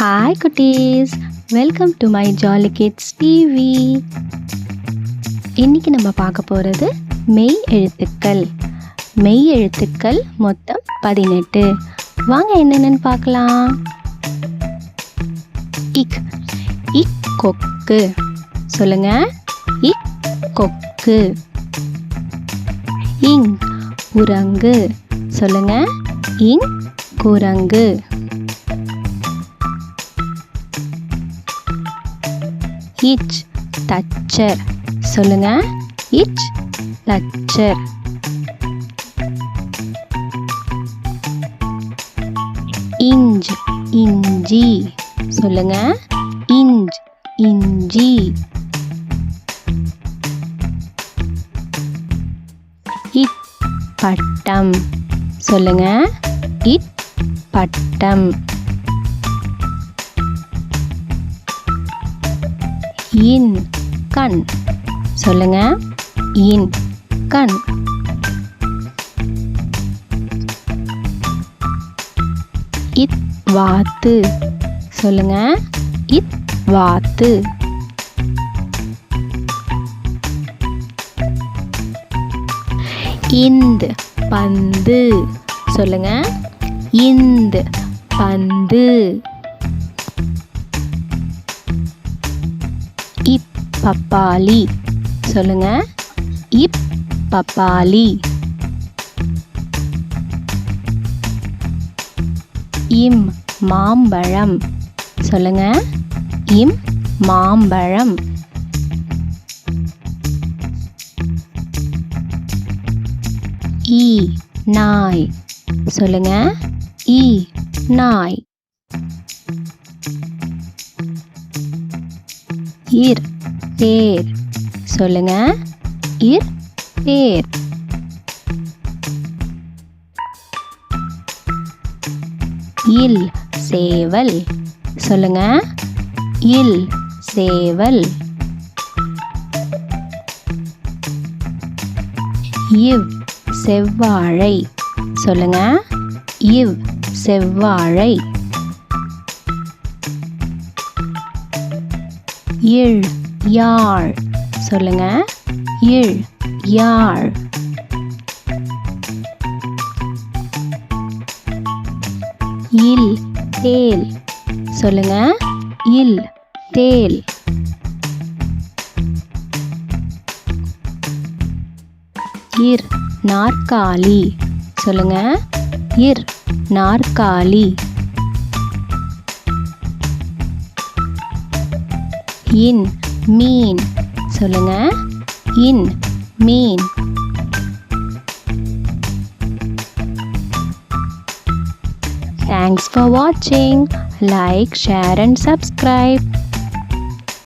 Hi குட்டீஸ். Welcome to my jolly kids TV இன்னைக்கு நம்ம பார்க்க போகிறது மெய் எழுத்துக்கள். மெய் எழுத்துக்கள் மொத்தம் பதினெட்டு. வாங்க என்னென்னு பார்க்கலாம். இக். இக் கொக்கு. சொல்லுங்க. இக் கொக்கு. இங் குரங்கு. சொல்லுங்க. இங் குரங்கு. இச் தச்சர் சொல்லுங்க. இச் தச்சர் இஞ்ச் இஞ்சி சொல்லுங்க. இஞ்ச் இஞ்சி இட் பட்டம் சொல்லுங்க. இட் பட்டம் இன் கண். சொல்லுங்க. இன் கண். இத் வாத்து. சொல்லுங்க. இத் வாத்து. இந்து பந்து. சொல்லுங்க. இந்து பந்து. பப்பாளி. சொல்லுங்க. இப் பப்பாளி. இம் மாம்பழம். சொல்லுங்க. இம் மாம்பழம். ஈ நாய். சொல்லுங்க. ஈ நாய். இர் தேர் சொல்லுங்க. இர் தேர் இல் சேவல். சொல்லுங்க. இல் சேவல். இவ் செவ்வாழை. சொல்லுங்க. இவ் செவ்வாழை. இழ் யாழ். சொல்லுங்க. இழ் யாழ். இல் தேல். சொல்லுங்க. இல் தேல். இர் நாற்காலி. சொல்லுங்க. இர் நாற்காலி. இன் மீன் சொல்லுங்க இன் மீன் தேங்க்ஸ் ஃபார் வாட்சிங் லைக் ஷேர் அண்ட் சப்ஸ்கிரைப்